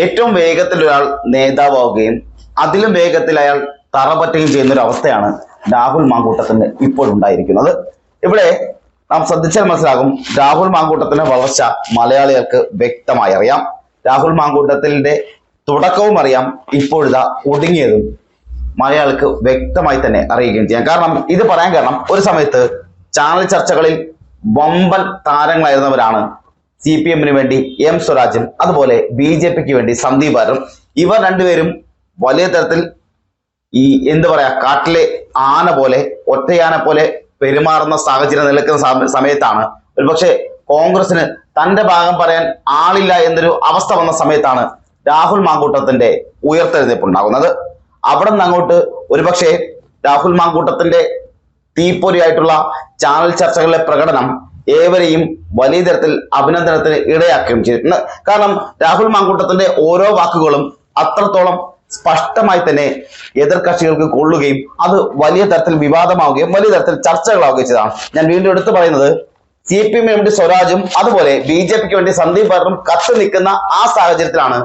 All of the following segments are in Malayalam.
ഏറ്റവും വേഗത്തിൽ ഒരാൾ നേതാവാവുകയും അതിലും വേഗത്തിൽ അയാൾ തറപറ്റുകയും ചെയ്യുന്ന ഒരു അവസ്ഥയാണ് രാഹുൽ മാങ്കൂട്ടത്തിന് ഇപ്പോൾ ഉണ്ടായിരിക്കുന്നത്. ഇവിടെ നാം ശ്രദ്ധിച്ചാൽ മനസ്സിലാകും രാഹുൽ മാങ്കൂട്ടത്തിന്റെ വളർച്ച മലയാളികൾക്ക് വ്യക്തമായി അറിയാം. രാഹുൽ മാങ്കൂട്ടത്തിന്റെ തുടക്കവും അറിയാം ഇപ്പോഴിതാ ഒതുങ്ങിയതും മലയാളിക്ക് വ്യക്തമായി തന്നെ അറിയുകയും ചെയ്യാം. കാരണം ഇത് പറയാൻ കാരണം ഒരു സമയത്ത് ചാനൽ ചർച്ചകളിൽ വമ്പൻ താരങ്ങളായിരുന്നവരാണ് സി പി എമ്മിന് വേണ്ടി എം സ്വരാജും അതുപോലെ ബി ജെ പിക്ക് വേണ്ടി സന്ദീപ് ആരും. ഇവർ രണ്ടുപേരും വലിയ തരത്തിൽ ഈ എന്ത് പറയാ കാട്ടിലെ ആന പോലെ ഒറ്റയാന പോലെ പെരുമാറുന്ന സാഹചര്യം നിലനിൽക്കുന്ന സമയത്താണ്. ഒരുപക്ഷെ കോൺഗ്രസിന് തന്റെ ഭാഗം പറയാൻ ആളില്ല എന്നൊരു അവസ്ഥ വന്ന സമയത്താണ് രാഹുൽ മാങ്കൂട്ടത്തിന്റെ ഉയർത്തെഴുന്നേപ്പ് ഉണ്ടാകുന്നത്. അവിടെ നിന്ന് അങ്ങോട്ട് ഒരുപക്ഷെ രാഹുൽ മാങ്കൂട്ടത്തിന്റെ തീപ്പൊരിയായിട്ടുള്ള ചാനൽ ചർച്ചകളിലെ പ്രകടനം ഏവരെയും വലിയ തരത്തിൽ അഭിനന്ദനത്തിന് ഇടയാക്കുകയും ചെയ്തിട്ടുണ്ട് കാരണം രാഹുൽ മാങ്കൂട്ടത്തിന്റെ ഓരോ വാക്കുകളും അത്രത്തോളം സ്പഷ്ടമായി തന്നെ എതിർ കക്ഷികൾക്ക് കൊള്ളുകയും അത് വലിയ തരത്തിൽ വിവാദമാവുകയും വലിയ തരത്തിൽ ചർച്ചകളാവുകയും ചെയ്തതാണ്. ഞാൻ വീണ്ടും എടുത്തു പറയുന്നത് സി പി എമ്മിന് വേണ്ടി സ്വരാജും അതുപോലെ ബി ജെ പിക്ക് വേണ്ടി സന്ദീപ് ബാറും കത്ത് നിൽക്കുന്ന ആ സാഹചര്യത്തിലാണ്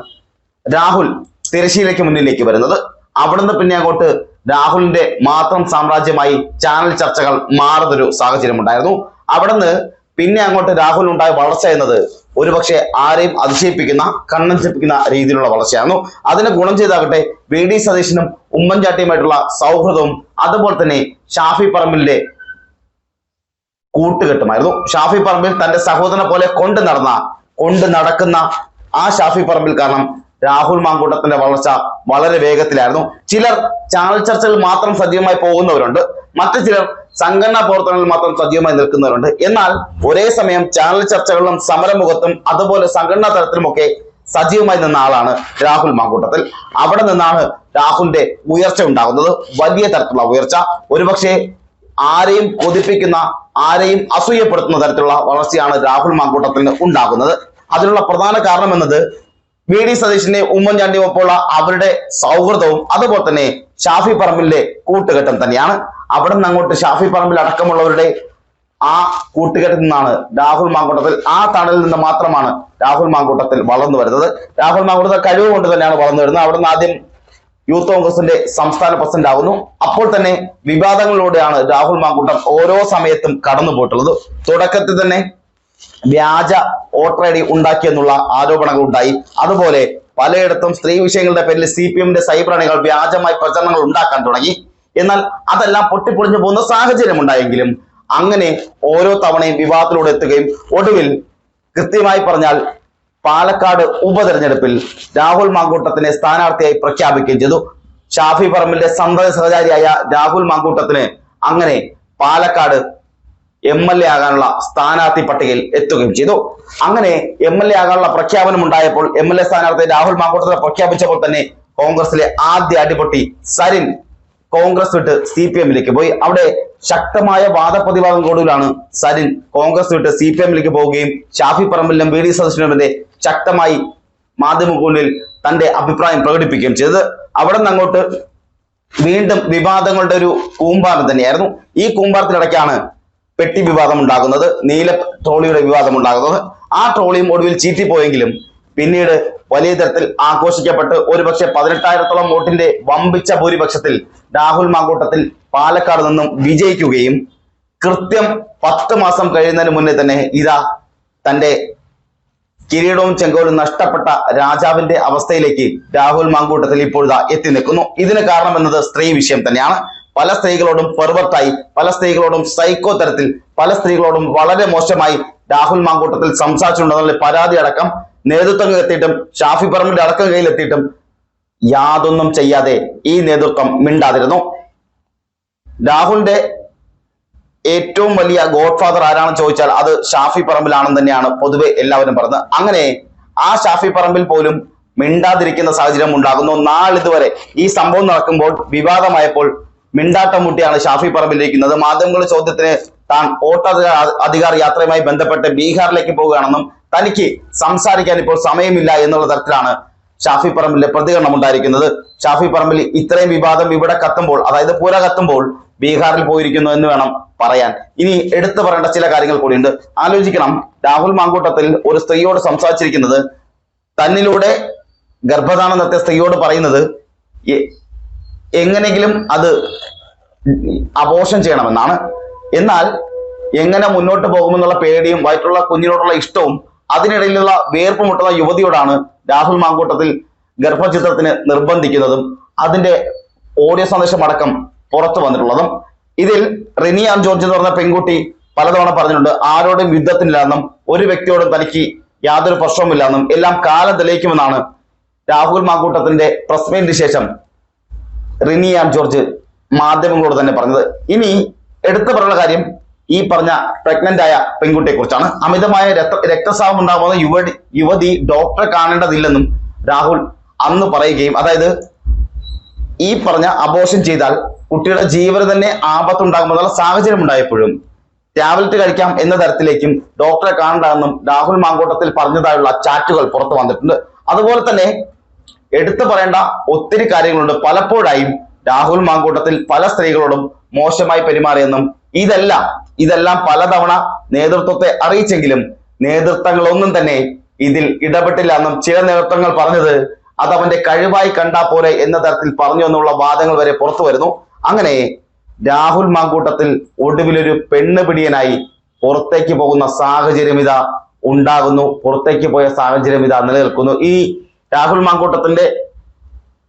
രാഹുൽ തിരശ്ശീലയ്ക്ക് മുന്നിലേക്ക് വരുന്നത്. അവിടുന്ന് പിന്നെ അങ്ങോട്ട് രാഹുലിന്റെ മാത്രം സാമ്രാജ്യമായി ചാനൽ ചർച്ചകൾ മാറുന്നൊരു സാഹചര്യം ഉണ്ടായിരുന്നു അവിടുന്ന് പിന്നെ അങ്ങോട്ട് രാഹുൽ ഉണ്ടായ വളർച്ച എന്നത് ഒരുപക്ഷെ ആരെയും അതിശയിപ്പിക്കുന്ന കണ്ണഞ്ചിപ്പിക്കുന്ന രീതിയിലുള്ള വളർച്ചയാണ് അതിന് ഗുണം ചെയ്താകട്ടെ വി ഡി സതീശനും ഉമ്മൻചാട്ടിയുമായിട്ടുള്ള സൗഹൃദവും അതുപോലെ തന്നെ ഷാഫി പറമ്പിലിന്റെ കൂട്ടുകെട്ടുമായിരുന്നു. ഷാഫി പറമ്പിൽ തന്റെ സഹോദരനെ പോലെ കൊണ്ട് നടന്ന കൊണ്ട് നടക്കുന്ന ആ ഷാഫി പറമ്പിൽ കാരണം രാഹുൽ മാങ്കൂട്ടത്തിന്റെ വളർച്ച വളരെ വേഗത്തിലായിരുന്നു. ചിലർ ചാനൽ ചർച്ചകൾ മാത്രം സജീവമായി പോകുന്നവരുണ്ട്. മറ്റു ചിലർ സംഘടനാ പ്രവർത്തനങ്ങളിൽ മാത്രം സജീവമായി നിൽക്കുന്നവരുണ്ട്. എന്നാൽ ഒരേ സമയം ചാനൽ ചർച്ചകളിലും സമരമുഖത്തും അതുപോലെ സംഘടനാ തലത്തിലുമൊക്കെ സജീവമായി നിന്ന ആളാണ് രാഹുൽ മാങ്കൂട്ടത്തിൽ. അവിടെ നിന്നാണ് രാഹുലിന്റെ ഉയർച്ച ഉണ്ടാകുന്നത്. വലിയ തരത്തിലുള്ള ഉയർച്ച. ഒരുപക്ഷെ ആരെയും കൊതിപ്പിക്കുന്ന ആരെയും അസൂയപ്പെടുത്തുന്ന തരത്തിലുള്ള വളർച്ചയാണ് രാഹുൽ മാങ്കൂട്ടത്തിന് ഉണ്ടാകുന്നത്. അതിനുള്ള പ്രധാന കാരണം എന്നത് വി ഡി സതീശിന്റെ ഉമ്മൻചാണ്ടിയും ഒപ്പമുള്ള അവരുടെ സൗഹൃദവും അതുപോലെ തന്നെ ഷാഫി പറമ്പിലെ കൂട്ടുകെട്ടും തന്നെയാണ്. അവിടെ നിന്ന് അങ്ങോട്ട് ഷാഫി പറമ്പിൽ അടക്കമുള്ളവരുടെ ആ കൂട്ടുകെട്ടിൽ നിന്നാണ് രാഹുൽ മാങ്കൂട്ടത്തിൽ ആ തണലിൽ നിന്ന് മാത്രമാണ് രാഹുൽ മാങ്കൂട്ടത്തിൽ വളർന്നു വരുന്നത്. രാഹുൽ മാങ്കൂട്ടത്തെ കഴിവ് കൊണ്ട് തന്നെയാണ് വളർന്നു വരുന്നത്. അവിടെ നിന്ന് ആദ്യം യൂത്ത് കോൺഗ്രസിന്റെ സംസ്ഥാന പ്രസിഡന്റ് ആകുന്നു അപ്പോൾ തന്നെ വിവാദങ്ങളിലൂടെയാണ് രാഹുൽ മാങ്കൂട്ടം ഓരോ സമയത്തും കടന്നു പോയിട്ടുള്ളത് തുടക്കത്തിൽ തന്നെ വ്യാജ വോട്ടർ ഐ ഡി ഉണ്ടാക്കിയെന്നുള്ള ആരോപണങ്ങൾ ഉണ്ടായി അതുപോലെ പലയിടത്തും സ്ത്രീ വിഷയങ്ങളുടെ പേരിൽ സി പി എമ്മിന്റെ സൈബർ അണികൾ വ്യാജമായി പ്രചരണങ്ങൾ ഉണ്ടാക്കാൻ തുടങ്ങി. എന്നാൽ അതെല്ലാം പൊട്ടിപ്പൊളിഞ്ഞു പോകുന്ന സാഹചര്യം ഉണ്ടായെങ്കിലും അങ്ങനെ ഓരോ തവണയും വിവാദത്തിലൂടെ എത്തുകയും ഒടുവിൽ കൃത്യമായി പറഞ്ഞാൽ പാലക്കാട് ഉപതെരഞ്ഞെടുപ്പിൽ രാഹുൽ മാങ്കൂട്ടത്തിനെ സ്ഥാനാർത്ഥിയായി പ്രഖ്യാപിക്കുകയും ചെയ്തു. ഷാഫി പറമ്പിന്റെ സന്തത സഹചാരിയായ രാഹുൽ മാങ്കൂട്ടത്തിന് അങ്ങനെ പാലക്കാട് എം എൽ എ ആകാനുള്ള സ്ഥാനാർത്ഥി പട്ടികയിൽ എത്തുകയും ചെയ്തു. അങ്ങനെ എം എൽ എ ആകാനുള്ള പ്രഖ്യാപനം ഉണ്ടായപ്പോൾ എം എൽ എ സ്ഥാനാർത്ഥി രാഹുൽ മാങ്കൂട്ടത്തിനെ പ്രഖ്യാപിച്ചപ്പോൾ തന്നെ കോൺഗ്രസിലെ ആദ്യ അടിപൊട്ടി സരിൻ കോൺഗ്രസ് വിട്ട് സി പി എമ്മിലേക്ക് പോയി. അവിടെ ശക്തമായ വാദപ്രതിവാദം കൂടുതലാണ് സരിൻ കോൺഗ്രസ് വിട്ട് സി പി എമ്മിലേക്ക് പോവുകയും ഷാഫി പറമ്പിലും വി ഡി സതീശനുമെതിരെ ശക്തമായി മാധ്യമങ്ങളിൽ തന്റെ അഭിപ്രായം പ്രകടിപ്പിക്കുകയും ചെയ്തത്. അവിടെ നിന്ന് അങ്ങോട്ട് വീണ്ടും വിവാദങ്ങളുടെ ഒരു കൂമ്പാരം തന്നെയായിരുന്നു. ഈ കൂമ്പാരത്തിനിടയ്ക്കാണ് പെട്ടി വിവാദം ഉണ്ടാകുന്നത് നീല ട്രോളിയുടെ വിവാദം ഉണ്ടാകുന്നത്. ആ ട്രോളിയും ഒടുവിൽ ചീറ്റിപ്പോയെങ്കിലും പിന്നീട് വലിയ തരത്തിൽ ആഘോഷിക്കപ്പെട്ട് ഒരുപക്ഷെ പതിനെട്ടായിരത്തോളം വോട്ടിന്റെ വമ്പിച്ച ഭൂരിപക്ഷത്തിൽ രാഹുൽ മാങ്കൂട്ടത്തിൽ പാലക്കാട് നിന്നും വിജയിക്കുകയും കൃത്യം പത്ത് മാസം കഴിയുന്നതിന് മുന്നേ തന്നെ ഇതാ തന്റെ കിരീടവും ചെങ്കോലും നഷ്ടപ്പെട്ട രാജാവിന്റെ അവസ്ഥയിലേക്ക് രാഹുൽ മാങ്കൂട്ടത്തിൽ ഇപ്പോഴിതാ എത്തി നിൽക്കുന്നു. ഇതിന് കാരണം എന്നത് സ്ത്രീ വിഷയം തന്നെയാണ്. പല സ്ത്രീകളോടും പെർവർട്ടായി പല സ്ത്രീകളോടും സൈക്കോ തരത്തിൽ പല സ്ത്രീകളോടും വളരെ മോശമായി രാഹുൽ മാങ്കൂട്ടത്തിൽ സംസാരിച്ചിട്ടുണ്ടെന്നുള്ള പരാതി അടക്കം നേതൃത്വം എത്തിയിട്ടും ഷാഫി പറമ്പിന്റെ അടക്കം കയ്യിലെത്തിയിട്ടും യാതൊന്നും ചെയ്യാതെ ഈ നേതൃത്വം മിണ്ടാതിരുന്നു. രാഹുലിന്റെ ഏറ്റവും വലിയ ഗോഡ് ഫാദർ ആരാണെന്ന് ചോദിച്ചാൽ അത് ഷാഫി പറമ്പിലാണെന്ന് തന്നെയാണ് പൊതുവെ എല്ലാവരും പറഞ്ഞത്. അങ്ങനെ ആ ഷാഫി പറമ്പിൽ പോലും മിണ്ടാതിരിക്കുന്ന സാഹചര്യം ഉണ്ടാകുന്നു. നാളിതുവരെ ഈ സംഭവം നടക്കുമ്പോൾ വിവാദമായപ്പോൾ മിണ്ടാട്ടം മുട്ടിയാണ് ഷാഫി പറമ്പിലിരിക്കുന്നത്. മാധ്യമങ്ങളുടെ ചോദ്യത്തിന് താൻ വോട്ടധികാര അധികാർ യാത്രയുമായി ബന്ധപ്പെട്ട് ബീഹാറിലേക്ക് പോവുകയാണെന്നും തനിക്ക് സംസാരിക്കാൻ ഇപ്പോൾ സമയമില്ല എന്നുള്ള തരത്തിലാണ് ഷാഫി പറമ്പിലെ പ്രതികരണം ഉണ്ടായിരിക്കുന്നത്. ഷാഫി പറമ്പിൽ ഇത്രയും വിവാദം ഇവിടെ കത്തുമ്പോൾ അതായത് പുര കത്തുമ്പോൾ ബീഹാറിൽ പോയിരിക്കുന്നു എന്ന് വേണം പറയാൻ. ഇനി എടുത്തു പറയേണ്ട ചില കാര്യങ്ങൾ കൂടിയുണ്ട്. ആലോചിക്കണം. രാഹുൽ മാങ്കൂട്ടത്തിൽ ഒരു സ്ത്രീയോട് സംസാരിച്ചിരിക്കുന്നത് തന്നിലൂടെ ഗർഭധാനം നടത്തിയ സ്ത്രീയോട് പറയുന്നത് എ- എങ്ങനെങ്കിലും അത് അപോഷൻ ചെയ്യണമെന്നാണ്. എന്നാൽ എങ്ങനെ മുന്നോട്ട് പോകുമെന്നുള്ള പേടിയും വയറ്റുള്ള കുഞ്ഞിനോടുള്ള ഇഷ്ടവും അതിനിടയിലുള്ള വേർപ്പുമുട്ടുന്ന യുവതിയോടാണ് രാഹുൽ മാങ്കൂട്ടത്തിൽ ഗർഭചിത്രത്തിന് നിർബന്ധിക്കുന്നതും അതിന്റെ ഓഡിയോ സന്ദേശം അടക്കം പുറത്തു വന്നിട്ടുള്ളതും. ഇതിൽ റിനി ആൻ ജോർജ് എന്ന് പറഞ്ഞ പെൺകുട്ടി പലതവണ പറഞ്ഞിട്ടുണ്ട് ആരോടും യുദ്ധത്തിനില്ലെന്നും ഒരു വ്യക്തിയോടും തനിക്ക് യാതൊരു പ്രശ്നവുമില്ലെന്നും എല്ലാം കാലം തെളിയിക്കുമെന്നാണ് രാഹുൽ മാങ്കൂട്ടത്തിന്റെ പ്രസ് മീറ്റിന് ശേഷം റിനി ആൻഡ് ജോർജ് മാധ്യമങ്ങളോട് തന്നെ പറഞ്ഞത്. ഇനി എടുത്തു പറയുന്ന കാര്യം ഈ പറഞ്ഞ പ്രഗ്നന്റ് ആയ പെൺകുട്ടിയെ കുറിച്ചാണ്. അമിതമായ രക്ത രക്തസ്രാവം ഉണ്ടാകുന്ന യുവതി യുവതി ഡോക്ടറെ കാണേണ്ടതില്ലെന്നും രാഹുൽ അന്ന് പറയുകയും അതായത് ഈ പറഞ്ഞ അബോഷൻ ചെയ്താൽ കുട്ടിയുടെ ജീവന് തന്നെ ആപത്തുണ്ടാകുമെന്നുള്ള സാഹചര്യം ഉണ്ടായപ്പോഴും ടാബ്ലറ്റ് കഴിക്കാം എന്ന തരത്തിലേക്കും ഡോക്ടറെ കാണണ്ടെന്നും രാഹുൽ മാങ്കോട്ടത്തിൽ പറഞ്ഞതായുള്ള ചാറ്റുകൾ പുറത്തു വന്നിട്ടുണ്ട്. അതുപോലെ തന്നെ എടുത്തു പറയേണ്ട ഒത്തിരി കാര്യങ്ങളുണ്ട്. പലപ്പോഴായും രാഹുൽ മാങ്കൂട്ടത്തിൽ പല സ്ത്രീകളോടും മോശമായി പെരുമാറിയെന്നും ഇതെല്ലാം ഇതെല്ലാം പലതവണ നേതൃത്വത്തെ അറിയിച്ചെങ്കിലും നേതൃത്വങ്ങളൊന്നും തന്നെ ഇതിൽ ഇടപെട്ടില്ല എന്നും ചില നേതൃത്വങ്ങൾ പറഞ്ഞത് അത് അവന്റെ കഴിവായി കണ്ടാ പോലെ എന്ന തരത്തിൽ പറഞ്ഞു എന്നുള്ള വാദങ്ങൾ വരെ പുറത്തു വരുന്നു. അങ്ങനെ രാഹുൽ മാങ്കൂട്ടത്തിൽ ഒടുവിലൊരു പെണ്ണ് പിടിയനായി പുറത്തേക്ക് പോകുന്ന സാഹചര്യം ഇതാ ഉണ്ടാകുന്നു. പുറത്തേക്ക് പോയ സാഹചര്യം ഇതാ നിലനിൽക്കുന്നു. ഈ രാഹുൽ മാങ്കൂട്ടത്തിന്റെ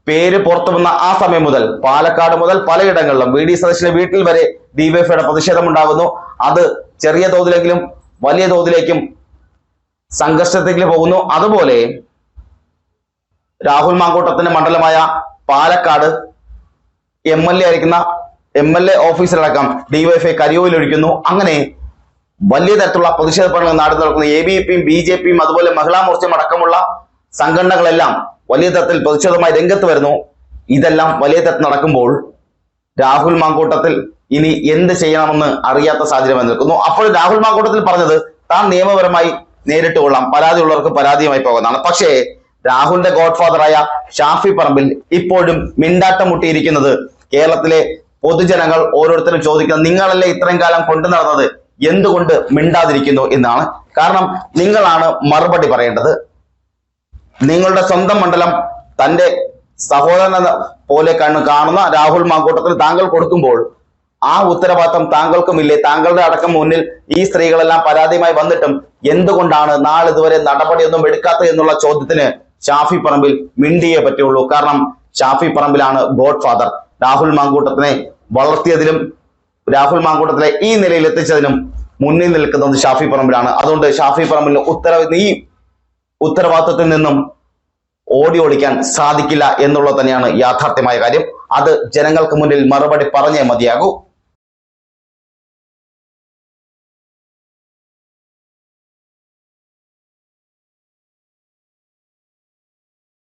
പേര് പുറത്തു വന്ന ആ സമയം മുതൽ പാലക്കാട് മുതൽ പലയിടങ്ങളിലും വി ഡി സതീശിന്റെ വീട്ടിൽ വരെ ഡിവൈഎഫ്ഐയുടെ പ്രതിഷേധം ഉണ്ടാകുന്നു. അത് ചെറിയ തോതിലെങ്കിലും വലിയ തോതിലേക്കും സംഘർഷത്തിലേക്ക് പോകുന്നു. അതുപോലെ രാഹുൽ മാങ്കൂട്ടത്തിന്റെ മണ്ഡലമായ പാലക്കാട് എം എൽ എ ആയിരിക്കുന്ന എം എൽ എ ഓഫീസിലടക്കം ഡിവൈഎഫ്ഐ കരിയോയിൽ ഒഴിക്കുന്നു. അങ്ങനെ വലിയ തരത്തിലുള്ള പ്രതിഷേധ പ്രകടനങ്ങൾ നാട് നടക്കുന്ന. എ ബി പിയും ബി ജെ പിയും അതുപോലെ മഹിളാ മോർച്ചയും അടക്കമുള്ള സംഘടനകളെല്ലാം വലിയ തരത്തിൽ പ്രതിഷേധമായി രംഗത്ത് വരുന്നു. ഇതെല്ലാം വലിയ തരത്തിൽ നടക്കുമ്പോൾ രാഹുൽ മാങ്കൂട്ടത്തിൽ ഇനി എന്ത് ചെയ്യണമെന്ന് അറിയാത്ത സാഹചര്യം നിൽക്കുന്നു അപ്പോൾ രാഹുൽ മാങ്കൂട്ടത്തിൽ പറഞ്ഞത് താൻ നിയമപരമായി നേരിട്ട് കൊള്ളാം. പരാതിയുള്ളവർക്ക് പരാതിയുമായി പോകുന്നതാണ് പക്ഷേ രാഹുലിന്റെ ഗോഡ്ഫാദറായ ഷാഫി പറമ്പിൽ ഇപ്പോഴും മിണ്ടാട്ടം മുട്ടിയിരിക്കുന്നത് കേരളത്തിലെ പൊതുജനങ്ങൾ ഓരോരുത്തരും ചോദിക്കുന്നത് നിങ്ങളല്ലേ ഇത്രയും കാലം കൊണ്ടു നടന്നത്? എന്തുകൊണ്ട് മിണ്ടാതിരിക്കുന്നു എന്നാണ്. കാരണം നിങ്ങളാണ് മറുപടി പറയേണ്ടത്. നിങ്ങളുടെ സ്വന്തം മണ്ഡലം തന്റെ സഹോദരൻ പോലെ കണ്ണ് കാണുന്ന രാഹുൽ മാങ്കൂട്ടത്തിന് താങ്കൾ കൊടുക്കുമ്പോൾ ആ ഉത്തരവാദിത്തം താങ്കൾക്കുമില്ലേ? താങ്കളുടെ അടക്കം മുന്നിൽ ഈ സ്ത്രീകളെല്ലാം പരാതിയുമായി വന്നിട്ടും എന്തുകൊണ്ടാണ് നാളിതുവരെ നടപടിയൊന്നും എടുക്കാത്തത് എന്നുള്ള ചോദ്യത്തിന് ഷാഫി പറമ്പിൽ മിണ്ടിയേ പറ്റുള്ളൂ. കാരണം ഷാഫി പറമ്പിലാണ് ഗോഡ് ഫാദർ. രാഹുൽ മാങ്കൂട്ടത്തിനെ വളർത്തിയതിലും രാഹുൽ മാങ്കൂട്ടത്തിലെ ഈ നിലയിൽ എത്തിച്ചതിനും മുന്നിൽ നിൽക്കുന്നത് ഷാഫി പറമ്പിലാണ്. അതുകൊണ്ട് ഷാഫി പറമ്പിൽ ഉത്തരവ് ഈ ഉത്തരവാദിത്വത്തിൽ നിന്നും ഓടി ഓടിക്കാൻ സാധിക്കില്ല എന്നുള്ളത് തന്നെയാണ് യാഥാർത്ഥ്യമായ കാര്യം. അത് ജനങ്ങൾക്ക് മുന്നിൽ മറുപടി പറഞ്ഞേ മതിയാകൂ.